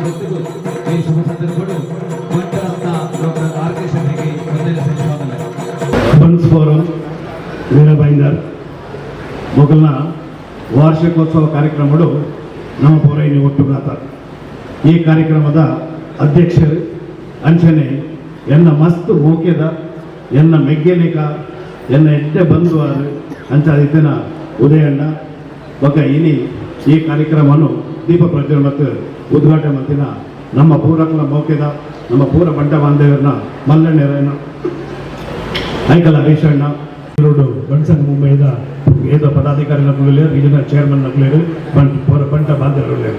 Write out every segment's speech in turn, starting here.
ವ್ಯಕ್ತಿಗೂ ಈ ಶುಭ ಫೋರಂ ಮೊದಲನ ವಾರ್ಷಿಕೋತ್ಸವ ಕಾರ್ಯಕ್ರಮಗಳು ನಮ್ಮ ಪೌರೈನಿ ಒಟ್ಟುಗಾತ ಈ ಕಾರ್ಯಕ್ರಮದ ಅಧ್ಯಕ್ಷರು ಅಂಚನೆ, ಎನ್ನ ಮಸ್ತ್ ಓಕೆದ, ಎನ್ನ ಮೆಗ್ಗೆನಿಕ ಎನ್ನ ಎಟ್ಟೆ ಬಂಧುವಾರು ಅಂತ ಇತ್ತಿನ ಉದಯಣ್ಣ. ಬಗ್ಗೆ ಇನಿ ಈ ಕಾರ್ಯಕ್ರಮವನ್ನು ದೀಪ ಪ್ರಜ್ವಲ ಮತ್ತು ಉದ್ಘಾಟನೆ ಮತ್ತಿನ ನಮ್ಮ ಪೂರಕಲ ಮೌಕ್ಯದ ನಮ್ಮ ಪೂರ ಬಂಟ ಬಾಂಧವ್ಯರನ್ನ ಮಲ್ಲಣ್ಣರನ್ನ ಐಕಲ್ ಹರೀಶಣ್ಣ ಇವರು ಬಣ್ಸಂಗ್ ಮುಂಬೈದ ಏದ ಪದಾಧಿಕಾರಿ ನಕಲೇರು ರೀಜನಲ್ ಚೇರ್ಮನ್ ನಕಲೇರು ಬಂಟ್ ಪೂರ ಬಂಟ ಬಾಂಧವರು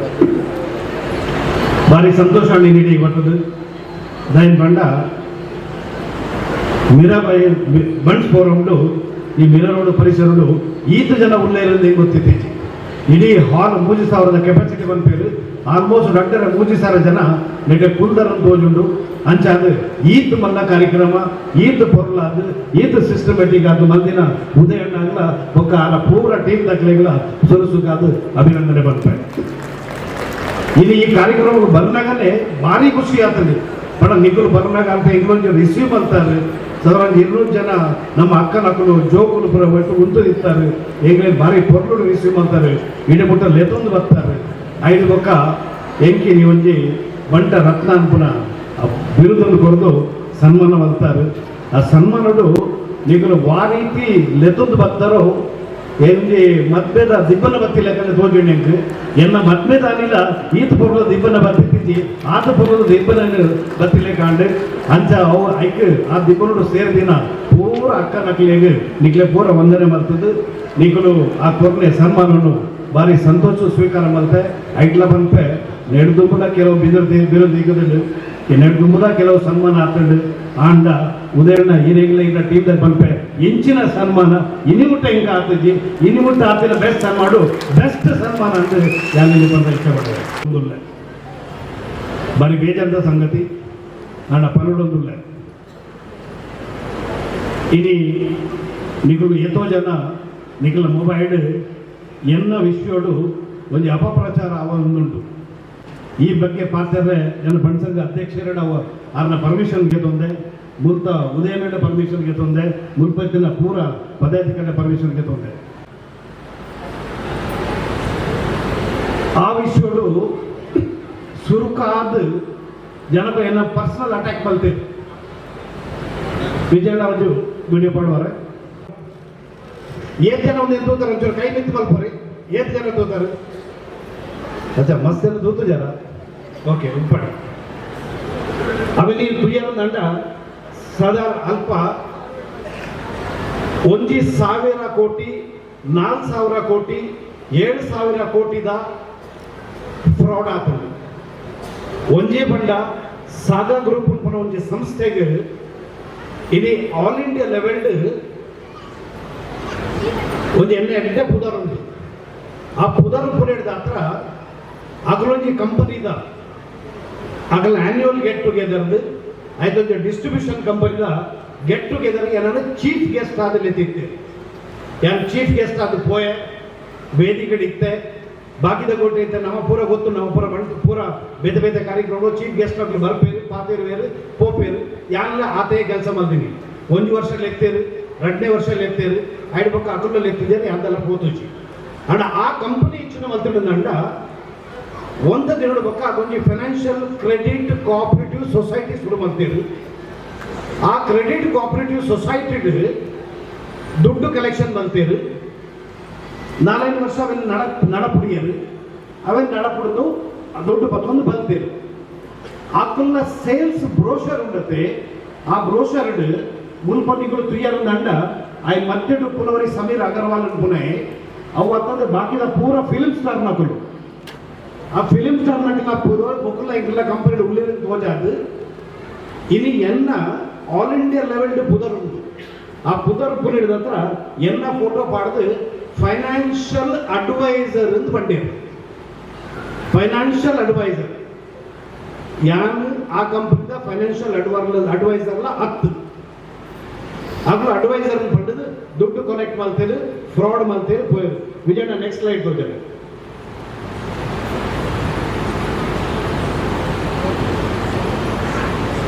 ಭಾರಿ ಸಂತೋಷ ನೀಡಿ ಗೊತ್ತದು ದೈನ್ ಬಂಡ, ಮೀರಾಬಾಯಿ ಬಂಡ್ಸ್ ಫೋರಂಡು ಈ ಮಿರರೋಡು ಪರಿಸರಡು ಈತ ಜನ ಉಳ್ಳೇರಿಂದ ಗೊತ್ತಿತ್ತೀಚೆ ಇಡೀ ಹಾಲ್ ಮೂಜಿ ಸಾವಿರದ ಕೆಪಾಸಿಟಿ ಬಂದ್ಪೇರು ಆಲ್ಮೋಸ್ಟ್ ಡಕ್ಟರ್ ಮೂಜಿ ಸಾವಿರ ಜನ ನೆಟ್ಟೆ ಕುಲ್ದರ ತೋಜುಂಡು. ಅಂಚಾದ ಈತ್ ಮಲ್ಲ ಕಾರ್ಯಕ್ರಮ ಈತ್ ಪೊರ್ಲಾದ ಈತ್ ಸಿಸ್ಟಮೆಟಿಕ್ ಅದು, ಮಂದಿನ ಉದಯಣ್ಣಾಗ್ಲ ಒಕ್ಕ ಆಲ ಪೂರ ಟೀಮ್ ದಕ್ಲೆಗ್ಲ ಸೊರಸುಗಾದ ಅಭಿನಂದನೆ ಬರ್ತಾರೆ ಇಲ್ಲಿ ಈ ಕಾರ್ಯಕ್ರಮ ಬಂದಾಗಲೇ ಭಾರಿ ಖುಷಿ ಆಗ್ತದೆ. ಬಡ ನಿಗುಲು ಬರ್ನಾಗ ಅಂತ ಇನ್ನೊಂದು ರಿಸೀವ್ ಮಾಡ್ತಾರೆ ಸಾವಿರಾರು ಇನ್ನೂರು ಜನ ನಮ್ಮ ಅಕ್ಕ ಮಕ್ಕಳು ಜೋಕುಲು ಪುರ ಒಟ್ಟು ಉಂಟು ಇರ್ತಾರೆ ಈಗಲೇ ಭಾರಿ ಪೊರ್ಲು ರಿಸೀವ್ ಮಾಡ್ತಾರೆ ಇಡೀ ಮುಟ್ಟ ಲೆತೊಂದು ಬರ್ತಾರೆ ಐದು ಬೊಕ್ಕ ಎಂಕಿ ನೀವೊಂಜಿ ಬಂಟ ರತ್ನ ಅನ್ಪುನ ಆ ಬಿರುದನ್ನು ಕೊರೆದು ಸನ್ಮಾನ ಮಾಡ್ತಾರೆ ಆ ಸನ್ಮಾನಡು ನಿಗಲು ವಾ ರೀತಿ ಲೆತೊಂದು ಬರ್ತಾರೋ ಎಂಜಿ ಮದ್ಮೆದ ದಿಬ್ಬನ ಬತ್ತಿ ಲೆಕ್ಕನೆ ತೋಜುಂಡೆಂಕ್ ಎನ್ನ ಮದ್ಮೆದ ಅನಿಲ ಈತ ಪೊರ್ಲ ದಿಬ್ಬನ ಬತ್ತಿತ್ತಿ ಆತ ಪೊರ್ಲ ದಿಬ್ಬನ ಬತ್ತಿಲೆ ಕಾಂಡು, ಅಂಚ, ಅವು ಐಕ್ ಆ ದಿಬ್ಬನೋಡು ಸೇರಿದಿನ. ಪೂರ ಅಕ್ಕ ನಕ್ಲೇಗ ನಿಕ್ಲೆ ಪೂರ ವಂದನೆ ಮಾಡ್ತದೆ. ನಿಗಲು ಆ ಕೊರನೆ ಸನ್ಮಾನವನ್ನು ಭಾರಿ ಸಂತೋಷ ಸ್ವೀಕಾರ ಮಾಡ್ತೆ. ಐಕ್ಲ ಬಂತೆ, ನೆಡ್ದುಂಬುದ ಕೆಲವು ಬಿದಿರು ಬಿರುದು ಈಗದು ನೆಡ್ದುಂಬುದ ಕೆಲವು ಸನ್ಮಾನ ಆಗ್ತದೆ ಆಂಡ, ಉದಯಣ್ಣ ಈನೇಗಿಲ್ಲ ಈಗ ಟೀಮ್ದಾಗ ಬಂಪೆ ಇಂಚಿನ ಸನ್ಮಾನ ಇನಿಮುಟ್ಟ ಹಿಂಗ ಆಗ್ತದೆ ಇನಿಮುಟ್ಟ ಆತಿನ ಬೆಸ್ಟ್ ಸನ್ಮಾಡು ಬೆಸ್ಟ್ ಸನ್ಮಾನ ಅಂತ ಯಾರಲ್ಲಿ ಬಂದ ಇಷ್ಟಪಡ್ತಾರೆ? ಬಾರಿ ಬೇಜಾರದ ಸಂಗತಿ? ನನ್ನ ಪನ್ನೊಂದುಲ್ಲೆ ಇನಿ ನಿಗಳು ಎಷ್ಟೋ ಜನ ನಿಗಲ ಮೊಬೈಲ್, ಎನ್ನ ವಿಷಯೋಡು ಒಂದು ಅಪಪ್ರಚಾರ ಆವೊಂದುಂಟು ಈ ಬಗ್ಗೆ ಪಾತ್ರರೆ ನನ್ನ ಬಣ್ಸಂಗ ಅಧ್ಯಕ್ಷರಡ ಅವ್ರನ್ನ ಪರ್ಮಿಷನ್ಗೆ ತೊಂದೆ ಉದಯ ಉದಯನಡ ಪರ್ಮಿಷನ್ಗೆ ತೊಂದೆ ಮುನ್ಪತ್ತಿನ ಪೂರ ಪದಾಧಿಕಾರಿ ಪರ್ಮಿಷನ್ಗೆ ತೊಂದೆ ಆ ವಿಷಯಗಳು ಸುರುಕಾದ ಜನಪ ಏನ ಪರ್ಸನಲ್ ಅಟ್ಯಾಕ್ ಬಲ್ತೇವೆ ವಿಜಯಣ್ಣ ಒಂದು ವಿಡಿಯೋ ಮಾಡುವರೆ ಏತ್ ಜನ ಒಂದು ದೂತಾರೆ ಒಂಚೂರು ಕೈ ನಿಂತು ಬಲ್ಪರಿ. ಏತ್ ಜನ ದೂತಾರೆ ಅಚ್ಚಾ, ಮಸ್ತ್ ಎಲ್ಲ ತೂತು ಜನ. ಓಕೆ ಉಪ್ಪಡ. ಆಮೇಲೆ ಈ ಪ್ರಿಯರ ದಂಡ ಸದಾ ಅಲ್ಪ ಒಂಜಿ ಸಾವಿರ ಕೋಟಿ, ನಾಲ್ಕು ಸಾವಿರ ಕೋಟಿ, ಏಳು ಸಾವಿರ ಕೋಟಿದ ಫ್ರಾಡ್ ಆಗ್ತದೆ ಒಂಜೇ ಬಂಡ ಸಾಗಾ ಗ್ರೂಪ್ ಅನ್ಪನ ಒಂಜಿ ಸಂಸ್ಥೆಗೆ ಇಲ್ಲಿ ಆಲ್ ಇಂಡಿಯಾ ಲೆವೆಲ್ಡ್ ಒಂದು ಎಣ್ಣೆ ಎಣ್ಣೆ ಪುದರ್ ಉಂಟು. ಆ ಪುದರ್ ಪುರೇಡ್ದ ಹತ್ರ ಅಗಲೊಂಜಿ ಕಂಪನಿದ ಅಗಲ ಆನ್ಯುವಲ್ ಗೆಟ್ ಟುಗೆದರ್ದು ಆಯ್ತೊಂದು ಡಿಸ್ಟ್ರಿಬ್ಯೂಷನ್ ಕಂಪನಿದ ಗೆಟ್ ಟುಗೆದರ್ ಏನಾದ್ರು ಚೀಫ್ ಗೆಸ್ಟ್ ಆದಲ್ಲಿ ಎತ್ತಿತ್ತೆ ಯಾರು ಚೀಫ್ ಗೆಸ್ಟ್ ಆದ ಪೋಯೆ ವೇದಿಕೆ ಇತ್ತೆ. ಬಾಕಿದ ಕೋಟೆ ಇತ್ತೆ ನಮ್ಮ ಪೂರ ಗೊತ್ತು, ನಮ್ಮ ಪೂರ ಬಂದು, ಪೂರ ಬೇತೆ ಬೇತೆ ಕಾರ್ಯಕ್ರಮ ಚೀಫ್ ಗೆಸ್ಟ್ ಆಗ್ಲಿ ಬರ್ಪೇರು ಪಾತೇರುವೇರು ಪೋಪೇರು ಯಾರೆಲ್ಲ ಆತೇ ಕೆಲಸ ಮಾಡ್ತೀನಿ. ಒಂದು ವರ್ಷ ಲೆಕ್ತೇರು ಎರಡನೇ ವರ್ಷ ಲೆಕ್ತೇರು ಐದು ಪಕ್ಕ ಅಕುಲ ಲೆಕ್ತಿದ್ದೇನೆ ಅದೆಲ್ಲ ಪೋತುಚಿ ಅಂಡ ಆ ಕಂಪನಿ ಇಚ್ಚಿನ ಮಲ್ತಿಂಡ ಒಂದು ದಿನದ ಪಕ್ಕ ಅದೊಂದು ಫೈನಾನ್ಷಿಯಲ್ ಕ್ರೆಡಿಟ್ ಕೋಆಪರೇಟಿವ್ ಸೊಸೈಟಿ ಶುರು ಮಾಡ್ತೀರಿ ಆ ಕ್ರೆಡಿಟ್ ಕೋಆಪರೇಟಿವ್ ಸೊಸೈಟಿ ದುಡ್ಡು ಕಲೆಕ್ಷನ್ ಬಂತೀರಿ ನಾಲ್ಕೈದು ವರ್ಷ ಅವೆಲ್ಲ ನಡ ನಡಪುಡಿಯರು ಅವೆಲ್ಲ ನಡಪುಡಿದು ಆ ದುಡ್ಡು ಪತ್ತೊಂದು ಬಂತೀರಿ ಆಕಲ್ಲ ಸೇಲ್ಸ್ ಬ್ರೋಷರ್ ಉಂಡತೆ ಆ ಬ್ರೋಷರ್ ಮುಲ್ಪಟ್ಟಿಗಳು ತುಯ್ಯರು ದಂಡ ಆ ಮಧ್ಯಡು ಪುನವರಿ ಸಮೀರ್ ಅಗರ್ವಾಲ್ ಪುಣೆ ಅವು ಅತ್ತದ ಬಾಕಿದ ಪೂರ ಫಿಲ್ಮ್ ಸ್ಟಾರ್ ನಕಲು ಆ ಫಿಲಿಂ ಸ್ಟಾರ್ ನಕಲ ಪೂರ್ವ ಬೊಕ್ಕಲ ಇಂಗ್ಲ ಕಂಪನಿ ಉಳ್ಳಿನ ತೋಜಾದು ಇನಿ ಎನ್ನ ಆಲ್ ಇಂಡಿಯಾ ಲೆವೆಲ್ ಪುದರ್ ಉಂಟು ಆ ಪುದರ್ ಪುರಿದ ಹತ್ರ ಎನ್ನ ಫೋಟೋ ಪಾಡ್ದು ಫೈನಾನ್ಷಿಯಲ್ ಅಡ್ವೈಸರ್ ಅಂತ ಬಂದೆ ಫೈನಾನ್ಷಿಯಲ್ ಅಡ್ವೈಸರ್ ಯಾನ್ ಆ ಕಂಪನಿದ ಫೈನಾನ್ಷಿಯಲ್ ಅಡ್ವೈಸರ್ ಅಡ್ವೈಸರ್ಲ ಹತ್ತು ಅದು ಅಡ್ವೈಸರ್ ಪಂಡದು ದುಡ್ಡು ಕಲೆಕ್ಟ್ ಮಾಡ್ತೇವೆ ಫ್ರಾಡ್ ಮಾಡ್ತೇವೆ ಪೋಯರು ವಿಜಯಣ್ಣ ನೆಕ್ಸ್ಟ್ ಸ್ಲೈಡ್ ತೋಜಾರೆ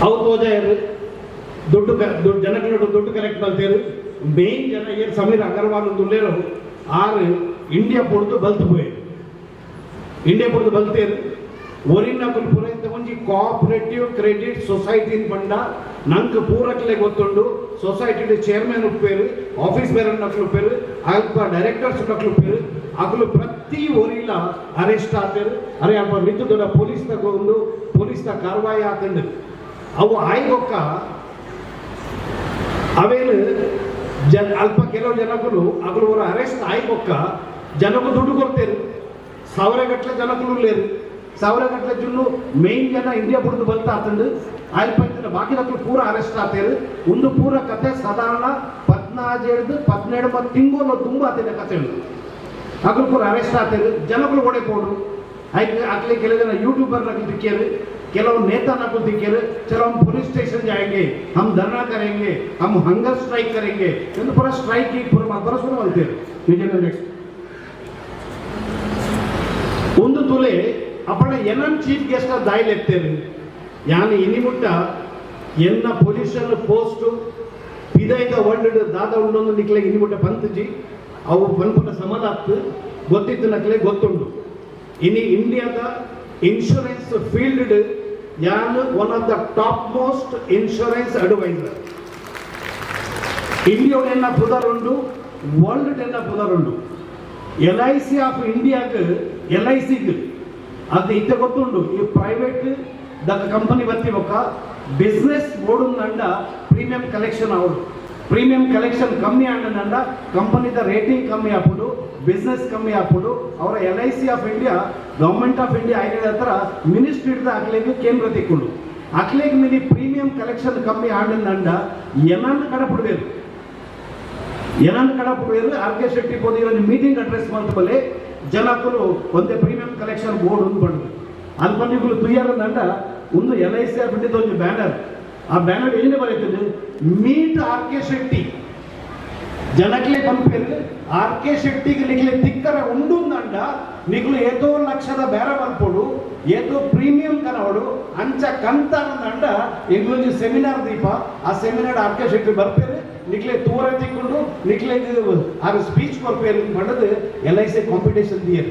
ಅವ್ರು ಹೋದ್ರು ದುಡ್ಡು ದುಡ್ಡು ಜನಗಳು ದುಡ್ಡು ಕಲೆಕ್ಟ್ ಮಾಡ್ತೇವೆ ಮೇನ್ ಜನ ಏನು ಸಮೀರ್ ಅಗರ್ವಾಲ್ ಒಂದು ಉಳ್ಳೇರು ಆರು ಇಂಡಿಯಾ ಪೊಡ್ದು ಬಲ್ತು ಪೋಯರು ಇಂಡಿಯಾ ಪೊಡ್ದು ಬಲ್ತೇರು ಒರಿನ ಪುರೈತ ಒಂಜಿ ಕೋಆಪರೇಟಿವ್ ಕ್ರೆಡಿಟ್ ಸೊಸೈಟಿ ಪಂಡ ನಂಗೆ ಪೂರಕ್ಲೆ ಗೊತ್ತುಂಡು ಸೊಸೈಟಿ ಚೇರ್ಮನ್ ಉಪ್ಪೇರು ಆಫೀಸ್ ಬೇರನ್ ನಕ್ಲು ಉಪ್ಪೇರು ಅಲ್ಪ ಡೈರೆಕ್ಟರ್ಸ್ ನಕ್ಲು ಉಪ್ಪೇರು ಅಕ್ಲು ಪ್ರತಿ ಒರಿಲ ಅರೆಸ್ಟ್ ಆತೇರು ಅರೆ ಅಲ್ಪ ಮಿತ್ತು ದೊಡ್ಡ ಪೊಲೀಸ್ ತಗೊಂಡು ಪೊಲೀಸ್ ತ ಕಾರ್ವಾಯಿ ಆತಂಡು ಅವು ಆಯ್ಗೊಕ್ಕ ಅವೇನು ಜನ, ಅಲ್ಪ ಕೆಲವು ಜನಗಳು ಅವರ ಅರೆಸ್ಟ್ ಆಯ್ಕೊಕ್ಕ ಜನಗಳು ದುಡ್ಡು ಕೊಡ್ತೇರು. ಸಾವಿರ ಗಟ್ಟಲೆ ಜನಗಳು ಲೇರು. ಸಾವಿರ ಗಟ್ಟಲೆ ಮೇನ್ ಜನ ಇಂಡಿಯಾ ಬಿಡ್ದು ಬಂತ ಆತಂಡು. ಆಯ್ತು ಪಂಚಿನ ಬಾಕಿ ಪೂರ ಅರೆಸ್ಟ್ ಆತೇರು. ಒಂದು ಪೂರ ಕತೆ ಸಾಧಾರಣ ಪದ್ನಾಜೇಳ್ದು ಪದ್ನೇಳು ಮತ್ತು ತಿಂಗಳು ತುಂಬ ಆತೇನೆ ಕತೆ ಅಗಳು ಪೂರ ಅರೆಸ್ಟ್ ಆತೇರು. ಜನಗಳು ಓಡೆ ಕೊಡ್ರು ಆಯ್ತು ಅಕ್ಲೆ ಕೆಲವು ಜನ ಯೂಟ್ಯೂಬರ್ನ ನಕಲು ಕೆಲವು नेता ना को दिखे चलो हम पुलिस स्टेशन जाएंगे हम धरना करेंगे हम हंगर स्ट्राइक ಎಂದು ಪರ ಸ್ಟ್ರೈಕ್ ಈ ಪರ ಬರಸು ಅಂತೀರು ನೆಕ್ಸ್ಟ್ ಒಂದು ತುಲೆ ಅಪಣೆ ಎನ್ಎನ್ ಚೀಫ್ ಗೆಸ್ಟ್ ದಾಯಿಲ್ ಎತ್ತೇರಿ ಯಾನ ಇನಿಮುಟ್ಟ ಎನ್ನ ಪೊಲೀಷನ್ ಪೋಸ್ಟ್ ಪಿದೈದ ಒಂಡ್ ದಾದ ಉಂಡೊಂದು ನಿಕ್ಲೆ ಇನಿಮುಟ್ಟ ಬಂತಜಿ ಅವು ಬಂದ್ಬಿಟ್ಟ ಸಮಾಧಾಪ್ತು ಗೊತ್ತಿದ್ದ ನಕ್ಲೆ ಗೊತ್ತುಂಡು. ಇನಿ ಇಂಡಿಯಾದ ಇನ್ಶೂರೆನ್ಸ್ ಫೀಲ್ಡ್ ಯಾನ್ one of the top most insurance adviser. India ಎನ್ನ ಉಂಡು ವರ್ಲ್ಡ್ ಎನ್ನ ಪುದರುಂಡು. ಎಲ್ ಐ ಸಿ ಆಫ್ ಇಂಡಿಯಾಕ್ ಎಲ್ ಐ ಸಿಗ್, ಅದು ಇತ್ತ ಗೊತ್ತುಂಡು, ಈ ಪ್ರೈವೇಟ್ ದ ಕಂಪನಿ ಬತ್ತಿ ಬೊಕ್ಕ ಬಿಸ್ನೆಸ್ ಓಡುಂದಂಡ ಪ್ರೀಮಿಯಂ ಕಲೆಕ್ಷನ್ ಅವರು. ಪ್ರೀಮಿಯಂ ಕಲೆಕ್ಷನ್ ಕಮ್ಮಿ ಆಂಡನಂಡ ಕಂಪನಿದ ರೇಟಿಂಗ್ ಕಮ್ಮಿ ಆಪುಡು ಬಿಸ್ನೆಸ್ ಕಮ್ಮಿ ಆಪುಡು ಅವರ L I C of India government of India ಆಗಿದ ಹತ್ರ ಮಿನಿಸ್ಟ್ರಿದ ಅಕ್ಲೆಗ್ ಕೇಂದ್ರ ತಿಕ್ಕೊಂಡು ಅಕ್ಲೆಗ್ ಮಿನಿ ಪ್ರೀಮಿಯಂ ಕಲೆಕ್ಷನ್ ಕಮ್ಮಿ ಆಂಡನಂಡ ಏನನ್ನ ಕಡಪುಡ್ಬೇಕು ಏನನ್ನ ಕಡಪುಡ್ಬೇಕು ಆರ್ ಕೆ ಶೆಟ್ಟಿ ಪೋದಿ ಒಂದು ಮೀಟಿಂಗ್ ಅಡ್ರೆಸ್ ಮಾಡ್ತಬಲ್ಲೆ ಜನಕ್ಕೂ ಒಂದೇ ಪ್ರೀಮಿಯಂ ಕಲೆಕ್ಷನ್ ಬೋರ್ಡ್ ಒಂದು ಬಂದು ಅಲ್ಪನಿಗಳು ತುಯ್ಯಾರಂದಂಡ ಒಂದು ಎಲ್ ಐ ಸಿ ಆಫ್ ಇಂಡಿಯಾದ ಒಂದು ಬ್ಯಾನರ್ ಆ ಬ್ಯಾನರ್ ಏನೇ ಬರೀತದೆ ಮೀಟ್ ಆರ್ ಕೆ ಶೆಟ್ಟಿ ಜನಕ್ಲೆ ಪಂಪೇರು ಆರ್ ಕೆ ಶೆಟ್ಟಿಗೆ తిక్కర ತಿಕ್ಕರ ಉಂಡುಂದಂಡ ನಿಗ್ಲು ಏತೋ ಲಕ್ಷದ ಬೇರೆ ಬರ್ಪೋಡು ಏತೋ ಪ್ರೀಮಿಯಂ ಕನವಡು ಅಂಚ ಕಂತಾನಂದಂಡ ಎಂಗ್ಲೊಂಜಿ ಸೆಮಿನಾರ್ ದೀಪ, ಆ ಸೆಮಿನಾರ್ ಆರ್ ಕೆ ಶೆಟ್ಟಿ ಬರ್ಪೇರು ನಿಕ್ಲೆ ತೂರ ತಿಕ್ಕೊಂಡು ನಿಕ್ಲೆ ಆ ಸ್ಪೀಚ್ ಕೊರ್ಪೇರು ಮಾಡೋದು ಎಲ್ ಐ ಸಿ ಕಾಂಪಿಟೇಷನ್ ದಿಯರ್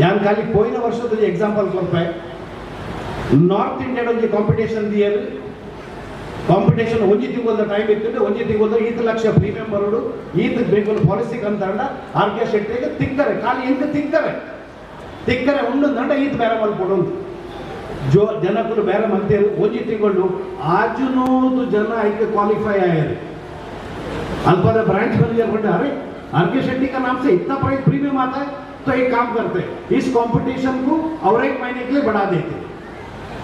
ಯಾನ್ ಖಾಲಿ ಪೋಯಿನ ವರ್ಷದಲ್ಲಿ ಎಕ್ಸಾಂಪಲ್ ಕೊಡ್ಪೆ ನಾರ್ತ್ ಇಂಡಿಯಾದ ಒಂದು ಕಾಂಪಿಟೇಷನ್ ದಿಯರ್ ಕಾಂಪಿಟೇಷನ್ ಒಂಜಿ ತಿಂಗಳ ಟೈಮ್ ಇತ್ತು ಒಂಜಿ ತಿಂಗಳ ಈತ ಲಕ್ಷ ಪ್ರೀಮಿಯಂ ಬರೋಡು ಈತ ಬೇಕು ಪಾಲಿಸಿ ಕಂತಾಂಡ ಆರ್ ಕೆ ಶೆಟ್ಟಿಗೆ ತಿಕ್ಕರೆ ಖಾಲಿ ಎಂತ ತಿಕ್ಕರೆ ತಿಕ್ಕರೆ ಉಂಡು ದಂಡ ಈತ ಬೇರೆ ಮಲ್ಕೊಡು ಜೋ ಜನಕ್ಕೂ ಬೇರೆ ಮಂತೇರು ಒಂಜಿ ತಿಂಗಳು ಆಜುನೂದು ಜನ ಐಕೆ ಕ್ವಾಲಿಫೈ ಆಯ್ಯಾರು अल्पदा ब्रांच मैनेजर बोलते अरे आर के शेट्टी का नाम से इतना प्राइस प्रीमियम आता है तो एक काम करते हैं इस कंपटीशन को और एक महीने के लिए बढ़ा देते हैं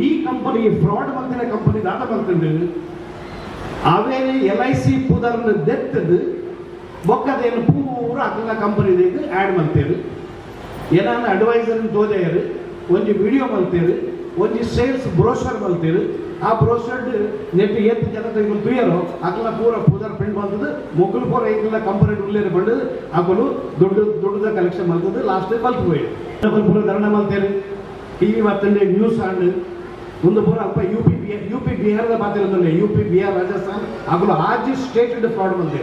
ಈ ಕಂಪನಿ ಫ್ರಾಡ್ ಬಂದಿನ ಕಂಪನಿ ದಾಟ ಬಂತಂದು ಅವೇನೆ ಎಲ್ ಐ ಸಿ ಪುದರ್ನ ದೆತ್ತದು ಬೊಕ್ಕದೇನು ಪೂರ ಅಕ್ಕಲ ಕಂಪನಿದಾಗ ಆ್ಯಡ್ ಮಾಡ್ತೇವೆ ಏನಾನ ಅಡ್ವೈಸರ್ ತೋದೆಯರು ಒಂದು ವಿಡಿಯೋ ಮಲ್ತೇರು ಒಂದು ಸೇಲ್ಸ್ ಬ್ರೋಷರ್ ಮಲ್ತೇರು ಆ ಬ್ರೋಷರ್ ನೆಟ್ಟು ಎತ್ತು ಜನ ತೆಗೆದು ತುಯ್ಯರು ಅಕ್ಲ ಪೂರ ಪೂದರ್ ಪ್ರಿಂಟ್ ಬಂದದ್ದು ಮೊಗ್ಲು ಪೂರ ಐಕಲ ಕಂಪನಿ ಉಳ್ಳೇರು ಬಂದು ಅಕ್ಕಲು ದೊಡ್ಡ ದೊಡ್ಡದ ಕಲೆಕ್ಷನ್ ಮಾಡ್ತದ್ದು ಲಾಸ್ಟ್ ಮಲ್ತು ಹೋಯಿ ಪೂರ ಧರಣ ಮಲ್ತೇರು ಟಿವಿ ವಿ ನ್ಯೂಸ್ ಆಂಡ್ ಮುಂದೆ ಪೂರ ಅಪ್ಪ U P B U P ಬಿಹಾರದ ಮಾತಿರೋದಲ್ಲೇ ಯು ಪಿ ಬಿಹಾರ್ ರಾಜಸ್ಥಾನ್ ಆಗಲೂ ಆಜಿ ಸ್ಟೇಟೆಡ್ ಫ್ರಾಡ್ ಬಂದೆ.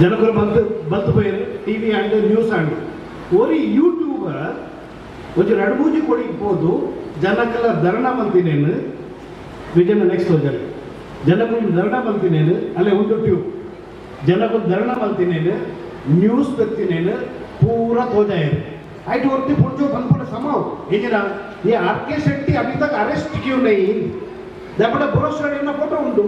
ಜನಕರು ಬಂದು ಬಂದು ಪೋಯಾರು T V and news and ಒರಿ ಯೂಟ್ಯೂಬರ್ ಒಂದು ಒಂಚೂರು ಕೊಡಿ ಕೊಡಿಕ್ಬೋದು ಜನಕ್ಕೆಲ್ಲ ಧರಣ ಬಂತಿನೇನು ವಿಜಯನ ನೆಕ್ಸ್ಟ್ ಹೋದರೆ ಜನಕ್ಕೊಂದು ಧರಣ ಬಂತಿನೇನು ಅಲ್ಲೇ ಒಂದು ಟ್ಯೂಬ್ ಜನಕ್ಕೊಂದು ಧರಣ ಬಂತಿನೇನು ನ್ಯೂಸ್ ಬರ್ತಿನೇನು ಪೂರ ತೋಜಾಯಿರು. ಆಯ್ತು ಹೊರ್ತಿ ಪುಡ್ಚೋ ಬಂದ್ಬಿಡ ಸಮಾವ್ ना ಈ ಆರ್ ಕೆ ಶೆಟ್ಟಿ ಅಭಿ तक ಅರೆಸ್ಟ್ ಕ್ಯೂ ನೈ. ದಪ್ಪಟ ಬ್ರೋಷರ್ ಏನೋ ಫೋಟೋ ಉಂಟು.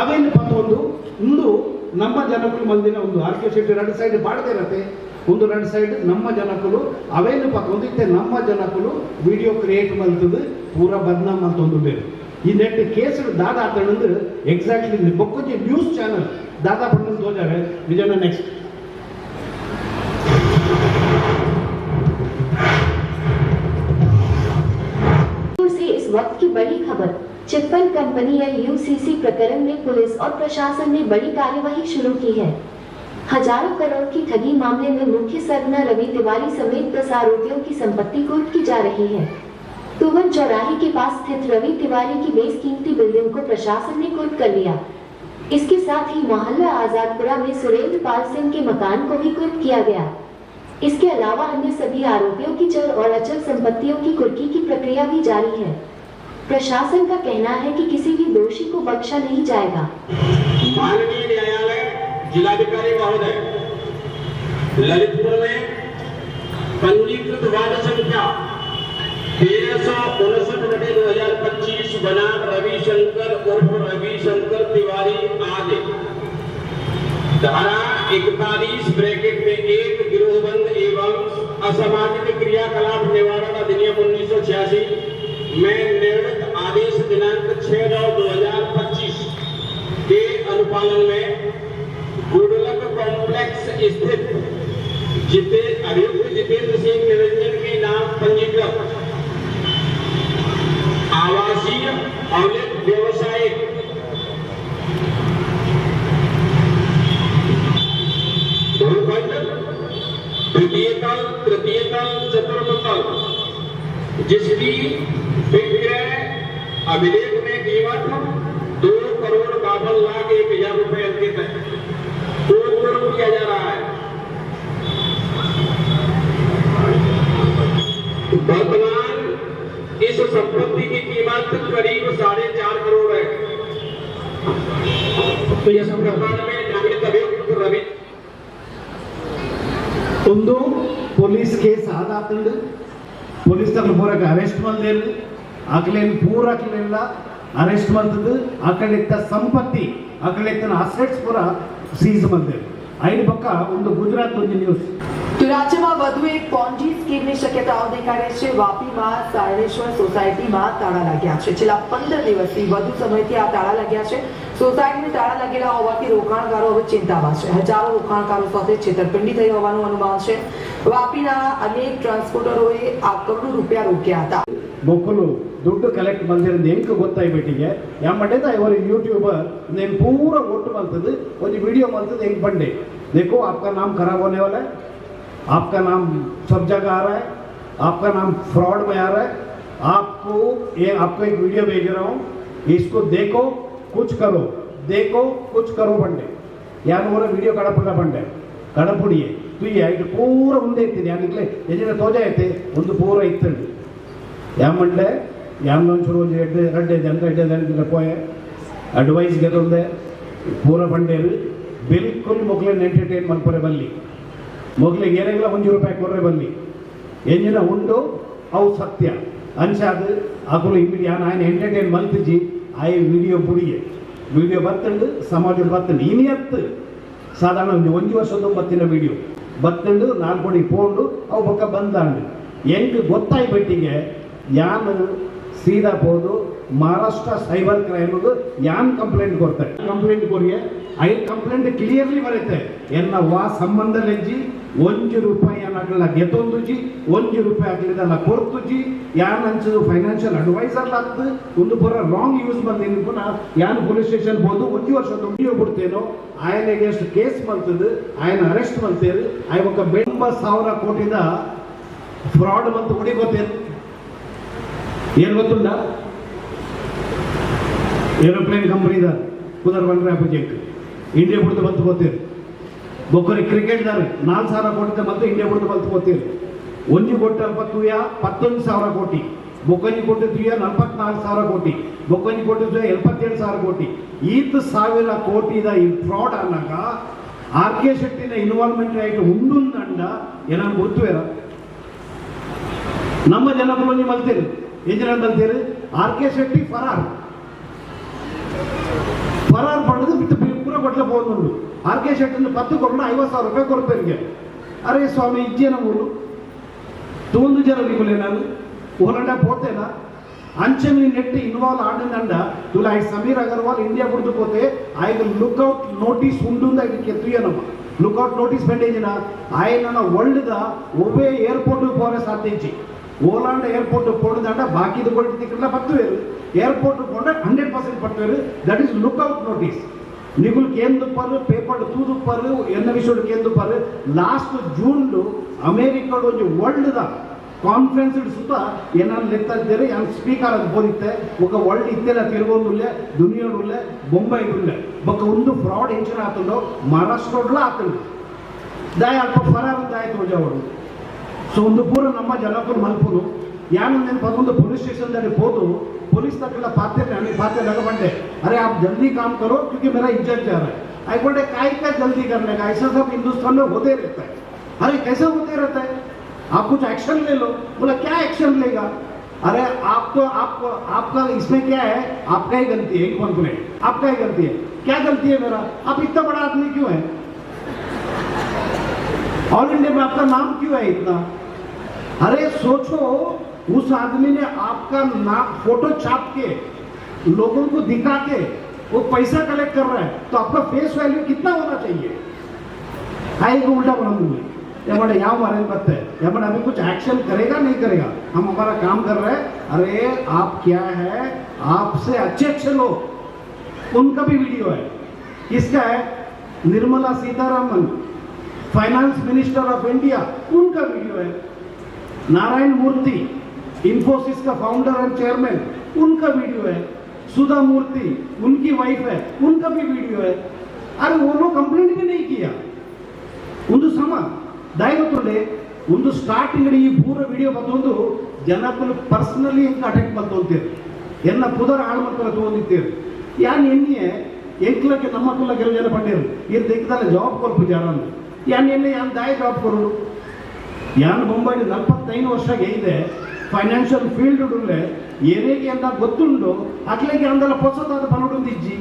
ಅವೇನ್ ಬಂದು ಒಂದು? ಇಂದು ನಮ್ಮ ಜನಕುಲು ಮಂದಿನ ಒಂದು ಆರ್ ಕೆ ಶೆಟ್ಟಿ ಎರಡು ಸೈಡ್ ಬಾಡದೆ ಇರತ್ತೆ. ಒಂದು ಎರಡು ಸೈಡ್ ನಮ್ಮ ಜನಕುಲು, ಅವೇನ್ ಪಕ್ಕ ಇತ್ತೆ ನಮ್ಮ ಜನಕುಲು ವಿಡಿಯೋ ಕ್ರಿಯೇಟ್ ಮಲ್ತದು ಪೂರ ಬದನಾಮ್ ಅಂತ ಒಂದು ಬೇರೆ. ಈ ನೆಟ್ ಕೇಸ್ ದಾದಾ ಆತಂದು ಎಕ್ಸಾಕ್ಟ್ಲಿ ಬೊಕ್ಕೊಂಜಿ ನ್ಯೂಸ್ ಚಾನಲ್ ದಾದಾ ಪಟ್ಟು ತೋಜಾರೆ. ನಿಜನ ನೆಕ್ಸ್ಟ್ चिटफंड कंपनी या यूसीसी प्रकरण में पुलिस और प्रशासन ने बड़ी कार्यवाही शुरू की है। हज़ारों करोड़ की ठगी मामले में मुख्य सरगना रवि तिवारी समेत दस आरोपियों की संपत्ति कुर्क की जा रही है। तुवन चौराहे के पास स्थित रवि तिवारी की बेसकीमती बिल्डिंग को प्रशासन ने कुर्क कर लिया। इसके साथ ही मोहल्ला आजादपुरा में सुरेंद्र पाल सिंह के मकान को भी कुर्क किया गया। इसके अलावा अन्य सभी आरोपियों की चल और अचल संपत्तियों की कुर्की की प्रक्रिया भी जारी है। प्रशासन का कहना है कि किसी भी दोषी को बख्शा नहीं जाएगा। माननीय न्यायालय, जिलाधिकारी महोदय, ललितपुर में पंजीकृत वार्ड संख्या तेरह सौ उनसठ बटे दो हज़ार पच्चीस बनाम रविशंकर उर्फ़ रविशंकर तिवारी आदि। धारा इकतालीस ब्रैकेट में एक गिरोहबंद एवं असामाजिक क्रियाकलाप निवारण अधिनियम उन्नीस सौ छियासी में निर्मित आदेश दिनांक 6 नौ दो हज़ार पच्चीस के अनुपालन में गुडलक कॉम्प्लेक्स स्थित जिते अभियुक्त जितेंद्र सिंह निरंजन के नाम पंजीकृत। आवासीय और व्यवसायिक भूखंड तल तृतीय तल चतुर्थ तल जिसकी विक्रय अभिलेख में कीमत दो करोड़ बावन लाख एक हजार रुपए अंकित है दो करोड़ किया जा रहा है वर्तमान इस संपत्ति की कीमत करीब साढ़े चार करोड़ है तो इस प्रकरण में नामित अभियुक्त रवि ಒಂದು ಪೊಲೀಸ್ ಕೇಸ್ ಆದಾತಂದು ಪೊಲೀಸ್ ತಮ್ಮ ಪೂರಕ ಅರೆಸ್ಟ್ ಆಕಲೇನು ಪೂರ ಆಕಲೆಲ್ಲ ಅರೆಸ್ಟ್ ಮಂತದ್ದು ಇತ್ತ ಸಂಪತ್ತಿ ಆಕಳಿತ್ತನ ಅಸೆಟ್ಸ್ ಪೂರ ಸೀಸ್ ಮಂದೇರು ಐದು ಪಕ್ಕ ಒಂದು ಗುಜರಾತ್ ಒಂದು ನ್ಯೂಸ್ તો રાજ્યમાં વધુ એક પોન્જી સ્કીમની શક્યતાઓ દેખાડે છે વાપીમાં સારણેશ્વર સોસાયટીમાં તાળા લાગ્યા છે છેલ્લા પંદર દિવસથી વધુ સમયથી આ તાળા લાગ્યા છે સોસાયટીને તાળા લાગેલા હોવાથી રોકાણગારો હવે ચિંતામાં છે હજારો રોકાણકારો સાથે છેતરપિંડી થઈ હોવાનું અનુમાન છે વાપીના અનેક ટ્રાન્સપોર્ટરોએ આ કરોડો રૂપિયા રોક્યા હતા ಬೊಕ್ಕಲು ದುಡ್ಡು ಕಲೆಕ್ಟ್ ಬಂದಿರೋದು ಹೆಂಗೆ ಗೊತ್ತಾಯ್ಬಿಟ್ಟಿಗೆ ಯಾ ಮಂಡ್ಯದ ಇವರು ಯೂಟ್ಯೂಬರ್ నేను ಪೂರ ಒಟ್ಟು ಬಂತದ್ದು ಒಂದು ವಿಡಿಯೋ ಬಂತದ್ದು ಹೆಂಗೆ ಬಂಡೆ देखो आपका नाम खराब होने वाला है आपका नाम सब जगह आ रहा है आपका नाम फ्रॉड में आ रहा है आपको ये आपको एक वीडियो भेज रहा हूँ इसको देखो कुछ करो देखो कुछ करो ಬಂಡೆ ಯಾರು ಅವರ ವಿಡಿಯೋ ಕಡಪುಡ ಬಂಡೆ ಕಡಪುಡಿಯೇ ತುಯ್ಯ ಇದು ಪೂರ ಮುಂದೆ ಇರ್ತೀನಿ ಯಾನಿಗ್ಲೆ ಎಜಿನ ತೋಜ ಐತೆ ಒಂದು ಪೂರ ಇತ್ತಂಡು ಯಾಮಂಡೆ ಯಾಮೊಂಚೂರು ಒಂದು ಎಡ್ಡೆ ರಡ್ಡೆ ಜನಕ ಎಡ್ಡೆ ಜನಕ್ಕೆ ಪೋಯೆ ಅಡ್ವೈಸ್ ಗೆದೊಂದೆ ಪೂರ ಬಂಡೇರು ಬಿಲ್ಕುಲ್ ಮೊಗ್ಲನ್ನ ಎಂಟರ್ಟೈನ್ ಮಲ್ಪೊರೆ ಬಲ್ಲಿ ಮೊದಲಿಗೆ ಏನಾಗಿಲ್ಲ ಒಂಜಿ ರೂಪಾಯಿ ಕೊರ್ರೆ ಬನ್ನಿ? ಎಂಜಿನ ಉಂಡು, ಅವು ಸತ್ಯ. ಅಂಚಾದ ಅಕುಲು ಇಮ್ಮಿಡಿ ನಾನು ಎಂಟರ್ಟೈನ್ ಮಲ್ತಿಜಿ ಆಯ್ ವಿಡಿಯೋ ಬುಡಿಯೆ ವಿಡಿಯೋ ಬತ್ತಂಡು, ಸಮಾಜದ ಬತ್ತಂಡು. ಇನಿಯತ್ತು ಸಾಧಾರಣ ಒಂದು ಒಂದು ವರ್ಷದ ಬತ್ತಿನ ವಿಡಿಯೋ ಬತ್ತಂಡು, ನಾಲ್ಕೊಡಿ ಪೋಂಡು, ಅವು ಪಕ್ಕ ಬಂದಾಂಡು. ಎಂಟು ಗೊತ್ತಾಯಿ ಬಿಟ್ಟಿಗೆ ಯಾನು ಸೀದಾ ಹೋದು ಮಹಾರಾಷ್ಟ್ರ ಸೈಬರ್ ಕ್ರೈಮ್ ಯಾನ್ ಕಂಪ್ಲೇಂಟ್ ಕೊಡ್ತಾರೆ. ಕಂಪ್ಲೇಂಟ್ ಕೊರಿಯೆ ಐದು ಕಂಪ್ಲೇಂಟ್ ಕ್ಲಿಯರ್ಲಿ ಬರುತ್ತೆ. ಎನ್ನ ವಾ ಸಂಬಂಧ ಲೆಜ್ಜಿ ಒಂಜಿ ರೂಪಾಯಿ ಏನಾಗಲ್ಲ ಗೆದ್ದೊಂದುಜಿ ಒಂಜಿ ರೂಪಾಯಿ ಆಗ್ಲಿದಲ್ಲ ಕೊರ್ತುಜಿ ಯಾನ್ ಅಂಚದು ಫೈನಾನ್ಷಿಯಲ್ ಅಡ್ವೈಸರ್ ಆಗ್ತದೆ ಒಂದು ಬರ ರಾಂಗ್ ಯೂಸ್ ಬಂದಿನ ಪುನಃ ಯಾನ್ ಪೊಲೀಸ್ ಸ್ಟೇಷನ್ ಹೋದು ಒಂದು ವರ್ಷ ತುಂಬಿಯೋ ಬಿಡ್ತೇನೋ ಆಯನ ಎಷ್ಟು ಕೇಸ್ ಬಂತದ್ದು ಆಯನ ಅರೆಸ್ಟ್ ಬಂತೇರು ಆಯ ಒಕ್ಕ ಸಾವಿರ ಕೋಟಿದ ಫ್ರಾಡ್ ಬಂತು ಉಡಿ ಗೊತ್ತೇನು? ಏನು ಗೊತ್ತುಂಡ ಏರೋಪ್ಲೇನ್ ಕಂಪನಿದ ಪುನರ್ ಬಂದ್ರೆ ಅಪ್ಪ ಇಂಡಿಯಾ ಬಿಡ್ದು ಬಂತು ಗೊತ್ತೇನು? ಬೊಬ್ಬರಿ ಕ್ರಿಕೆಟ್ದಾರ ನಾಲ್ಕು ಸಾವಿರ ಕೊಟ್ಟಿದ್ದ ಮತ್ತೆ ಇಂಡಿಯಾ ಬಿಡ್ದು ಬಲ್ತ್ಕೋತೀರಿ ಒಂಜಿ ಕೊಟ್ಟ ಅಲ್ಪತ್ತುಯ ಪತ್ತೊಂದು ಸಾವಿರ ಕೋಟಿ. ಬೊಕ್ಕನಿ ಕೊಟ್ಟಿದ್ವಿಯ ನಲ್ವತ್ನಾಲ್ಕು ಸಾವಿರ ಕೋಟಿ. ಬೊಕ್ಕನಿ ಕೊಟ್ಟಿದ್ವಿ ಎಪ್ಪತ್ತೇಳು ಸಾವಿರ ಕೋಟಿ. ಈತ ಸಾವಿರ ಕೋಟಿದ ಈ ಫ್ರಾಡ್ ಅನ್ನಾಗ ಆರ್ ಕೆ ಶೆಟ್ಟಿನ ಇನ್ವಾಲ್ವ್ಮೆಂಟ್ ಆಯ್ತು ಉಂಡು ಅಂಡ ಏನಾದ್ರು ಗುರುತ್ವೇರ ನಮ್ಮ ಜನಗಳು ನೀವು ಮಲ್ತೀರಿ ಏನ್ ಮಲ್ತೀರಿ ಆರ್ ಕೆ ಶೆಟ್ಟಿ ಫರಾರ್. ಫರಾರ್ ಪಡೆದು ಬಿಟ್ಟು ಪೂರ ಕೊಟ್ಲೆ ಪೋದು ಆರ್ ಕೆ ಶೆಟ್ಟಿನ ಪತ್ತು ಕೊಡೋಣ ಐವತ್ತು ಸಾವಿರ ರೂಪಾಯಿ ಕೊಡ್ತೇನೆ ಅರೆ ಸ್ವಾಮಿ ಇಜ್ಜೇನ ಊರು ತೂಂದು ಜನ ನಿಗುಲೆ ನಾನು. ಹೊರಡ ಪೋತೇನ? ಅಂಚೆ ಮೀ ಇನ್ವಾಲ್ ಇನ್ವಾಲ್ವ್ ಆಡಿನಂಡ ದುಲಾಯ್ ಸಮೀರ್ ಅಗರ್ವಾಲ್ ಇಂಡಿಯಾ ಬುಡ್ದು ಪೋತೆ. ಆಯ್ತು ಲುಕ್ಔಟ್ ನೋಟಿಸ್ ಉಂಡು ಇದಕ್ಕೆ ತುಯ್ಯನಮ್ಮ ಲುಕ್ಔಟ್ ನೋಟಿಸ್ ಬೆಂಡೇಜಿನ ಆಯ್ನ ವರ್ಲ್ಡ್ದ ಒಬ್ಬೇ ಏರ್ಪೋರ್ಟ್ ಪೋರೆ ಸಾಧ್ಯಜಿ ಓಲಾಂಡ ಏರ್ಪೋರ್ಟ್ ಪೋಡದಂಡ ಬಾಕಿದು ಕೊಟ್ಟಿದ್ದಕ್ಕೆಲ್ಲ ಪತ್ತುವೇರು. ಏರ್ಪೋರ್ಟ್ ಪೋಂಡ ಹಂಡ್ರೆಡ್ ಪರ್ಸೆಂಟ್ ಪತ್ತುವೇರು. ದಟ್ ಇಸ್ ಲುಕ್ಔಟ್ ನೋಟಿಸ್ निकुल केंद्र पर पेपर तूद पर एन विषय केंद्र पर last June America world conference ಸುತ್ತ ಏನಾರು ಲೆಕ್ಕ ಇದ್ದೀರಿ ಸ್ಪೀಕರ್ ಅದು ಬೋದಿತ್ತೆ ಒಬ್ಬ ವರ್ಲ್ಡ್ ಇತ್ತೆಲ್ಲ ತಿರುಗೋದುಲ್ಲೇ ದುನಿಯೋಡುಲ್ಲೇ ಬೊಂಬೈ ಉಲ್ಲೇ ಬಕ್ಕ ಒಂದು ಫ್ರಾಡ್ ಹೆಂಚಿನ ಆತಂಡು, ಮಹಾರಾಷ್ಟ್ರಡ್ಲ ಆತಂಡು. ದಾಯ ಅಲ್ಪ ಫರಾರು ದಾಯ ಅವರು. ಸೊ ಒಂದು ಪೂರ ನಮ್ಮ ಜನಕ್ಕೂ ಮಲ್ಪುನು ಯಾನಂದ್ರೆ ಪದೊಂದು ಪೊಲೀಸ್ ಸ್ಟೇಷನ್ದಲ್ಲಿ ಹೋದು पुलिस तक पाते नहीं पाते लगा बंटे अरे आप जल्दी काम करो, क्योंकि मेरा इज़्ज़त जा रहा है। आई बोले काय, क्या जल्दी करने का? ऐसा सब हिंदुस्तान में होते रहता है। अरे कैसे होते रहता है? आप कुछ एक्शन ले लो। बोला, क्या एक्शन लेगा? अरे आपको आपको आपका इसमें क्या है? आपका ही गलती है, एक कंप्लेंट आपका ही गलती है। क्या गलती है मेरा? आप इतना बड़ा आदमी क्यों है? ऑल इंडिया में आपका नाम क्यों है इतना? अरे, सोचो उस आदमी ने आपका नाम फ़ोटो छाप के, लोगों को दिखा के, वो पैसा कलेक्ट कर रहा है तो आपका फेस वैल्यू कितना होना चाहिए? आए को उल्टा बना दूँगी। यहाँ हमारे बात है। बड़ा अभी कुछ एक्शन करेगा, नहीं करेगा? हम हमारा काम कर रहे हैं। अरे, आप क्या है? आपसे अच्छे अच्छे लोग। उनका भी वीडियो है। किसका है? Nirmala Sitharaman finance minister of India उनका वीडियो है। नारायण मूर्ति। इंफोसिस का फाउंडर एंड चेयरमैन उनका वीडियो है सुधा मूर्ति उनकी वाइफ है उनका भी वीडियो है अरे वो लोग कंप्लेंट भी नहीं किया ಒಂದು ಸಮ ದಯಗೊತ್ತುಂಡೆ ಒಂದು ಸ್ಟಾರ್ಟಿಂಗ್ ಈ ಪೂರ ವಿಡಿಯೋ ಬಂದೊಂದು ಜನಕ್ಕಲು ಪರ್ಸನಲಿ ಹೆಂಗೆ ಅಟ್ಯಾಕ್ ಬಂತಂತೀರಿ ಎನ್ನ ಪುದರ್ ಹಾಳು ಮಕ್ಕಳ ತಗೊಂಡಿದ್ದೀರಿ ಯಾನ್ ಎಣ್ಣೆ ಎಂಕ್ಲಕ್ಕೆ ನಮ್ಮ ಕುಲ್ಲ ಕೆಲವು ಜನ ಪಂಡೇರು ಇದು ದಿಕ್ಕದಲ್ಲ ಜಾಬ್ ಕೊರ್ಪು ಜನ ಯಾನ್ ಎಣ್ಣೆ ಯಾನ್ ದಾಯ ಜಾಬ್ ಕೊರೋಡು ಯಾನ್ ಮುಂಬೈಲಿ ನಲವತ್ತೈದು ವರ್ಷ ಇದೆ ಫೈನಾನ್ಷಿಯಲ್ ಫೀಲ್ಡ್ ಉಳ್ಳೆ ಎರೆಗೆ ಅಂತ ಗೊತ್ತುಂಡು, ಅಕ್ಲೆಗೆ ಅಂದಲ್ಲ ಹೊಸದಾದ ಪನೊಡು ಇಜ್ಜಿ.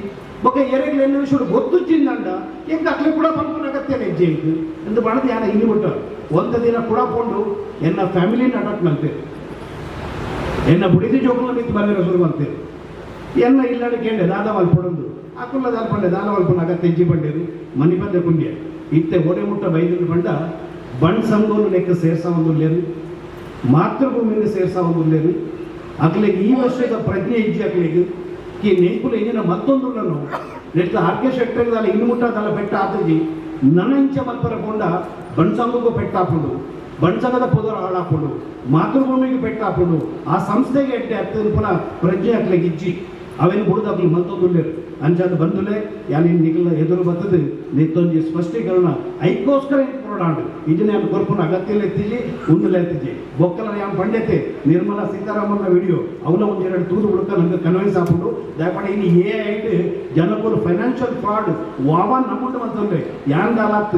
ಬೊಕ್ಕ ಎರೆಗೆ ಎನ್ನ ವಿಷಯ ಗೊತ್ತುಚ್ಚಿಂದಂಡ ಎಂಕ ಅಕ್ಲೆ ಕೂಡ ಪನ್ಪುನ ಅಗತ್ಯ ಹೆಜ್ಜೆ ಇತ್ತು ಎಂದು ಬಣದ ಯಾನ ಇಲ್ಲಿ ಬಿಟ್ಟು ಒಂದು ದಿನ ಕೂಡ ಕೊಂಡು ಎನ್ನ ಫ್ಯಾಮಿಲಿನ ಅಟಾಕ್ ಮಾಡ್ತೇವೆ ಎನ್ನ ಬುಡಿದಿ ಜೋಗುಲ ನಿಂತು ಬರಲಿಲ್ಲ ಶುರು ಮಾಡ್ತೇವೆ ಎನ್ನ ಇಲ್ಲಡೆ ಕೇಂಡೆ ದಾದ ಮಲ್ಪಡೊಂದು ಅಕ್ಕುಲ್ಲ ದಾಲ್ ಪಂಡೆ ದಾದ ಮಲ್ಪನ ಅಗತ್ಯ ಹೆಜ್ಜಿ ಪಂಡೇರು ಮನಿ ಬಂದೆ ಪುಣ್ಯ. ಇತ್ತೆ ಒಡೆ ಮುಟ್ಟ ಬೈದಿನ ಪಂಡ ಬಣ್ ಸಂಗೋಲು ಲೆಕ್ಕ ಸೇರ್ಸಾ ಒಂದು ಲೇರು ಮಾತೃಭೂಮಿಯನ್ನು ಸೇರ್ಸಾ ಲೇರು ಅಕ್ಲಿಗೆ ಈ ವರ್ಷದ ಪ್ರಜ್ಞೆ ಇಜ್ಜಿ ಅಕ್ಲಿಗೆ. ಈ ನೆಂಪುಲು ಇಂಜಿನ ಮತ್ತೊಂದು ನೆಟ್ಟ ಆರ್ಕೆ ಶೆಟ್ಟರ್ದಾಲ ಇನ್ನು ಮುಟ್ಟದಲ್ಲ ಬೆಟ್ಟ ಆತಜಿ ನನಂಚ ಮಲ್ಪರ ಕೊಂಡ ಬಣ್ಸಂಗಕ್ಕೂ ಬೆಟ್ಟ ಹಾಕೊಂಡು, ಬಣ್ಸಂಗದ ಪೊದರ ಹಾಳಾಕೊಂಡು ಮಾತೃಭೂಮಿಗೆ ಬೆಟ್ಟ ಹಾಕೊಂಡು, ಆ ಸಂಸ್ಥೆಗೆ ಎಟ್ಟೆ ಹತ್ತಿರ ಪುನಃ ಪ್ರಜ್ಞೆ ಅಕ್ಲಿಗೆ ಇಜ್ಜಿ. ಅವೇನು ಬಿಡುದು ಅಕ್ಲಿ ಮತ್ತೊಂದು ಅಂಚಾದ ಬಂದುಲೆ ಯಾನಿ ನಿಗಲ ಎದುರು ಬರ್ತದೆ ನಿತ್ತೊಂಜಿ ಸ್ಪಷ್ಟೀಕರಣ ಐಕೋಸ್ಕರ ಕೊರಡಾಂಡು ಇದನ್ನ ಯಾನ್ ಕೊರ್ಪುನ ಅಗತ್ಯ ಎತ್ತಿಜಿ ಉಂದುಲೆ ಎತ್ತಿಜಿ ಬೊಕ್ಕಲ ಯಾನ್ ಪಂಡಿತೆ ನಿರ್ಮಲಾ ಸೀತಾರಾಮನ್ನ ವಿಡಿಯೋ ಅವನ ಒಂದು ಎರಡು ತೂದು ಹುಡುಕ ನಂಗೆ ಕನ್ವಿನ್ಸ್ ಹಾಕೊಂಡು ದಯಪಡೆ ಇಲ್ಲಿ ಏ ಐಟ್ ಜನಕ್ಕೂ ಫೈನಾನ್ಷಿಯಲ್ ಫ್ರಾಡ್ ವಾವ ನಮ್ಮುಂಡು ಅಂತಂದ್ರೆ ಯಾನ್ ದಾಲಾತ್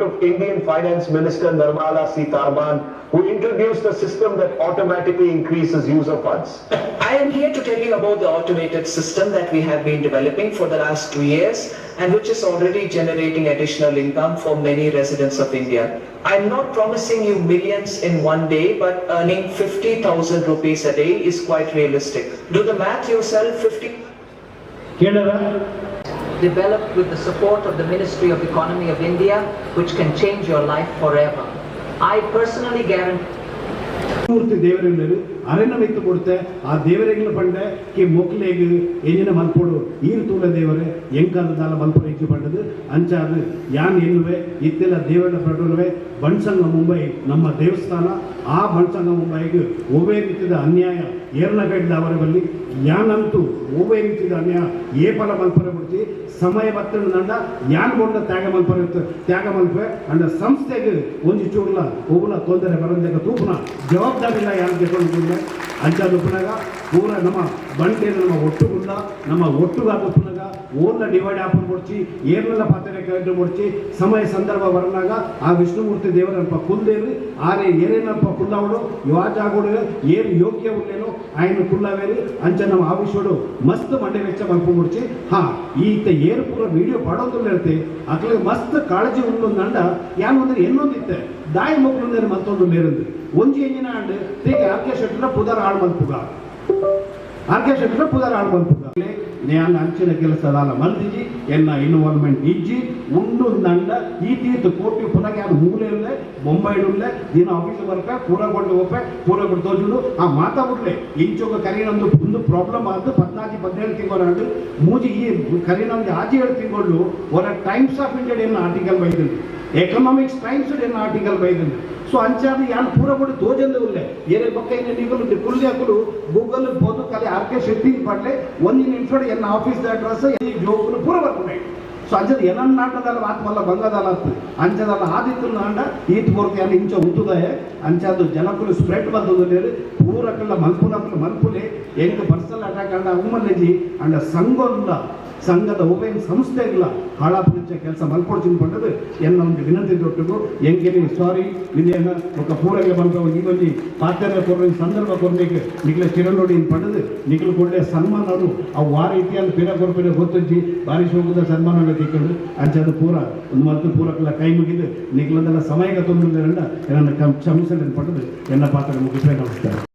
Of Indian Finance Minister Nirmala Sitaraman, who introduced a system that automatically increases user funds. I am here to tell you about the automated system that we have been developing for the last two years and which is already generating additional income for many residents of India. I'm not promising you millions in one day, but earning 50,000 rupees a day is quite realistic. Do the math yourself, 50. Here, developed with the support of the Ministry of Economy of India, which can change your life forever. I personally guarantee ಮೂರ್ತಿ ದೇವರೆಲ್ಲರು ಅರಣ್ಯ ಮಿತ್ತು ಕೊಡುತ್ತೆ. ಆ ದೇವರೆಗಳ ಪಂಡೆ ಕಿ ಮೊಕ್ಲೆಗ್ ಎಂಜಿನ ಮಲ್ಪೋಡು, ಈರು ತೂಲ ದೇವರೇ ಎಂಕಾಲದಾಲ ಮಲ್ಪೋಡು ಹೆಚ್ಚು ಪಂಡದು ಅಂಚಾದು ಯಾನ್ ಎನ್ನುವೆ, ಇತ್ತೆಲ್ಲ ದೇವರ ಪಡುವೆ ಬಣ್ಸಂಗ ಮುಂಬೈ, ನಮ್ಮ ದೇವಸ್ಥಾನ, ಆ ಬಣ್ಸಂಗ ಮುಂಬೈಗೆ ಒಬೇ ರೀತಿಯ ಅನ್ಯಾಯ, ಏರ್ನಗಡ್ಡ ಅವರ ಬಲ್ಲಿ. ಯಾನಂತೂ ಒಬೇ ರೀತಿಯ ಅನ್ಯಾಯ, ಏ ಫಲ ಮಲ್ಪರ ಬಿಡ್ತಿ. ಸಮಯ ಬತ್ತನ ನಂಡ ಯಾನ್ ಕೊಂಡ ತ್ಯಾಗ ಮಲ್ಪರ ತ್ಯಾಗ ಮಲ್ಪೆ ಅಂಡ ಸಂಸ್ಥೆಗೆ ಒಂದು ಚೂರ್ಲ ಒಬ್ಬನ ತೊಂದರೆ ಬರಂದಾಗ ತೂಪನ. ಜವಾಬ್ದಾರಿ ಅಂಥವೆಲ್ಲ ಯಾರು ತೆಗೊಂಡಿದ್ದರೆ ಅಂಥದ್ದು ಪುನಗ, ಪೂರ ನಮ್ಮ ಬಂಡೆನ ನಮ್ಮ ಒಟ್ಟುಗುಲ್ಲ ನಮ್ಮ ಒಟ್ಟುಗಾದ ಪುನಗ ಓಲ್ಲ ಡಿವೈಡ್ ಆಪನ್ ಕೊಡ್ಚಿ ಏನೆಲ್ಲ ಪಾತ್ರೆ ಕಾರ್ಯಕ್ರಮ ಕೊಡ್ಚಿ ಸಮಯ ಸಂದರ್ಭ ಬರನಾಗ ಆ ವಿಷ್ಣುಮೂರ್ತಿ ದೇವರಪ್ಪ ಕುಲ್ದೇವ್ರಿ ಆರೆ ಏನೇನಪ್ಪ ಕುಲ್ಲವಡು ಯುವಾಜ ಆಗೋಡು ಏನು ಯೋಗ್ಯ ಉಳ್ಳೇನೋ ಆಯ್ನ ಕುಲ್ಲವೇರಿ, ಅಂಚ ನಮ್ಮ ಆವಿಷೋಡು ಮಸ್ತ್ ಮಂಡೆ ವೆಚ್ಚ ಮಲ್ಪು ಕೊಡ್ಚಿ ಹಾ, ಈತ ಏನು ಪೂರ ವಿಡಿಯೋ ಮಾಡೋದ್ರಲ್ಲಿ ಹೇಳ್ತಿ ಅಕ್ಲಿಗೆ ಮಸ್ತ್ ಕಾಳಜಿ ಉಳ್ಳೊಂದು ನಂಡ ಯಾರು ಅಂದ್ರೆ ಇನ್ನೊಂದಿತ್ತೆ தாய் முகந்தர் மத்தொன்றும் இருந்து ஒஞ்சி எஞ்சினாண்டு தீக்கு ஆர்கே ஷெட்டர் புதர் ஆழ்வன் புகார் ಆರ್ಕೆ ಶೆಟ್ಟರ ಪುದರ್ ಆಡ್ಬಂತ ನ್ಯಾನ್ ಅಂಚಿನ ಕೆಲಸ ದಾಲ ಮಂದಿಜಿ ಎನ್ನ ಇನ್ವಾಲ್ವ್ಮೆಂಟ್ ಇಜ್ಜಿ ಉಂಡು ನಂಡ ಈ ತೀರ್ಥ ಕೋಟಿ ಪುನಃ ಯಾರು ಮೂಲೆ ಬೊಂಬೈಡ್ ಉಳ್ಳೆ ದಿನ ಆಫೀಸ್ ವರ್ಕ ಪೂರ ಕೊಟ್ಟು ಒಪ್ಪೆ ಪೂರ ಕೊಟ್ಟು ತೋಜುಡು. ಆ ಮಾತಾ ಬಿಡ್ಲೆ, ಇಂಚೋಗ ಕರೀನೊಂದು ಒಂದು ಪ್ರಾಬ್ಲಮ್ ಆದ್ದು ಪದ್ನಾಲ್ಕು ಪದಿನೇಳು ತಿಂಗಳು ಮೂಜಿ ಈ ಕರೀನೊಂದು ಆಚೆ ಏಳು ತಿಂಗಳು ಅವರ ಟೈಮ್ಸ್ ಆಫ್ ಇಂಡಿಯಾ ಏನು ಆರ್ಟಿಕಲ್ ಬೈದಿಲ್ಲ ಎಕನಾಮಿಕ್ಸ್ ಟೈಮ್ಸ್ ಏನು ಆರ್ಟಿಕಲ್ ಬೈದಿಲ್ಲ ಸೊ ಅಂಚಾದ ಯಾನ್ ಪೂರ ಕೊಟ್ಟು ತೋಜಂದು ಉಲ್ಲೆ ಏನೇ ಪಕ್ಕ ಏನು ನಿಗಲು ಕುಲ್ಲೆ ಹಾಕಲು ಗೂಗಲ್ ಬೋದು ಕಲೆ ಆರ್ ಕೆ ಶೆಟ್ಟಿ ಪಡ್ಲೆ ಒಂದು ನಿಮಿಷ ಎನ್ನ ಆಫೀಸ್ ಅಡ್ರೆಸ್ ಈ ಜೋಕುಲು ಪೂರ ಬರ್ಕೊಂಡೆ ಸೊ ಅಂಚದ ಏನನ್ನ ನಾಟದಲ್ಲ ಮಾತು ಮಲ್ಲ ಬಂಗದಲ್ಲ ಅತ್ತು ಅಂಚದಲ್ಲ ಆದಿತ್ತು ನಾಂಡ ಈತ್ ಮೂರ್ತಿ ಅಲ್ಲಿ ಇಂಚ ಉತ್ತುದಾಯ ಅಂಚದು ಜನಕ್ಕಲು ಸ್ಪ್ರೆಡ್ ಬಂದದ್ದು ಪೂರಕಲ್ಲ ಮಲ್ಪುನಕ್ಕಲು ಮಲ್ಪುಲೆ ಎಂಕ ಪರ್ಸನಲ್ ಅಟ್ಯಾಕ್ ಅಂಡ ಉಮ್ಮಲ್ಲೆಜಿ ಅಂಡ ಸಂಘಲ್ಲ ಸಂಘದ ಉಪಯೋಗ ಸಂಸ್ಥೆಗಳ ಹಾಳಾಪುಚ್ಚ ಕೆಲಸ ಮಲ್ಕೊಡ್ತೀನಿ ಪಟ್ಟದು ಎನ್ನ ಒಂದು ವಿನಂತಿ ತೊಟ್ಟಿಗೂ ಎಂಗೆ ಸಾರಿ ಇದೇನ ಒಕ್ಕ ಪೂರಗೆ ಬಂದವು ಈ ಒಂದು ಪಾತ್ರೆ ಕೊಡ್ರಿ, ಸಂದರ್ಭ ಕೊಡ್ಬೇಕು. ನಿಖಲ ಚಿರನೋಡಿ ಪಡೆದು ನಿಖಲು ಕೊಡ್ಲೆ ಸನ್ಮಾನರು ಆ ವಾರ ಬೇರೆ ಕೊಡ್ಪಿರ ಗೊತ್ತಜ್ಜಿ ಭಾರಿ ಶೋಕದ ಸನ್ಮಾನ ತಿಕ್ಕೊಂಡು ಅಂಚದು ಪೂರ, ಒಂದು ಮತ್ತು ಪೂರಕ್ಕೆಲ್ಲ ಕೈ ಮುಗಿದು ನಿಖಲದೆಲ್ಲ ಸಮಯಕ್ಕೆ ತೊಂದರೆ ನನ್ನ ಕ್ಷಮಿಸಲು ಪಡೆದು ಎನ್ನ ಪಾತ್ರ ಮುಗಿಸ್ಬೇಕು ನಮಸ್ಕಾರ